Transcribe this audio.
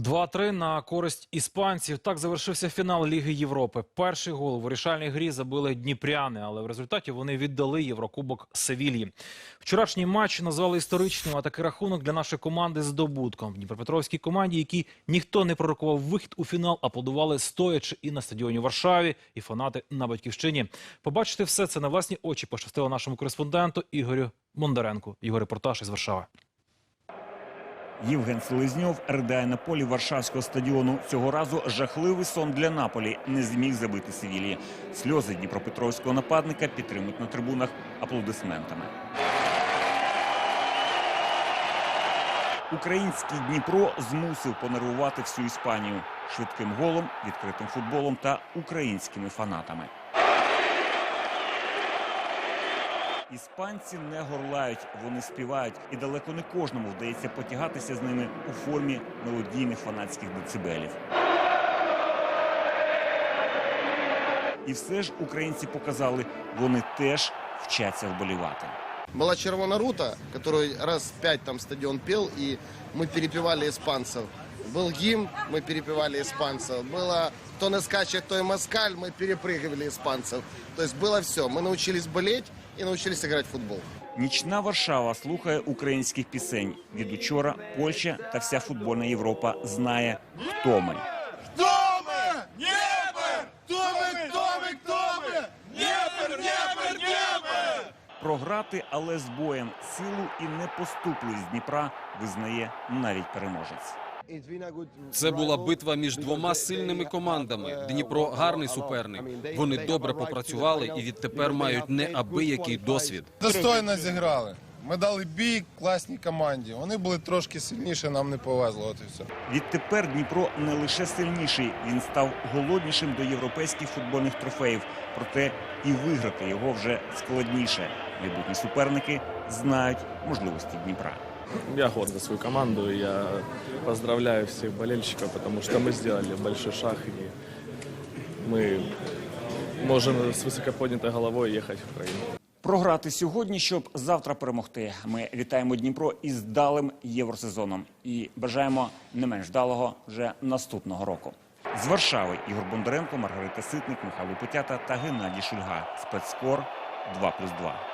2-3 на користь іспанців. Так завершився фінал Ліги Європи. Перший гол у вирішальній грі забили дніпряни, але в результаті вони віддали Єврокубок Севільї. Вчорашній матч назвали історичним, а такий рахунок для нашої команди здобутком. Дніпропетровській команді, якій ніхто не пророкував вихід у фінал, аплодували стоячи і на стадіоні у Варшаві, і фанати на батьківщині. Побачити все це на власні очі пощастило нашому кореспонденту Ігорю Бондаренку. Його репортаж із Варшави. Євген Селезньов ридає на полі Варшавського стадіону. Цього разу жахливий сон для Наполі не зміг забити Севілії. Сльози дніпропетровського нападника підтримують на трибунах аплодисментами. Український Дніпро змусив понервувати всю Іспанію швидким голом, відкритим футболом та українськими фанатами. Іспанці не горлають, вони співають, і далеко не кожному вдається потягатися з ними у формі мелодійних фанатських децибелів. І все ж українці показали, вони теж вчаться вболівати. Была Червона Рута, который раз пять там стадион пел, и мы перепевали испанцев. Был гимн, мы перепевали испанцев. Было «Кто не скачет, то и москаль», мы перепрыгивали испанцев. То есть было все. Мы научились болеть и научились играть в футбол. Нічна Варшава слухає українських пісень. Від учора Польща та вся футбольна Європа знає, хто ми. Кто мы? Днепр! Кто мы, кто мы, кто мы? Днепр, Днепр, Днепр! Програти, але з боєм силу і непоступливість Дніпра визнає навіть переможець. Це була битва між двома сильними командами. Дніпро гарний суперник. Вони добре попрацювали і відтепер мають неабиякий досвід. Достойно зіграли. Ми дали бій класній команді. Вони були трошки сильніші, нам не повезло. От і все. Відтепер Дніпро не лише сильніший, він став голоднішим до європейських футбольних трофеїв. Проте і виграти його вже складніше. Майбутні суперники знають можливості Дніпра. Я горд за свою команду. и Я поздравляю всех болельщиков, потому что мы сделали большой шаг и мы можем с высоко поднятой головой ехать в Украину. Програти сьогодні, щоб завтра перемогти. Ми вітаємо Дніпро із далим євросезоном і бажаємо не менш вдалого вже наступного року. З Варшави Ігор Бондаренко, Маргарита Ситник, Михайло Путята та Геннадій Шульга. Спецскор 2+,2.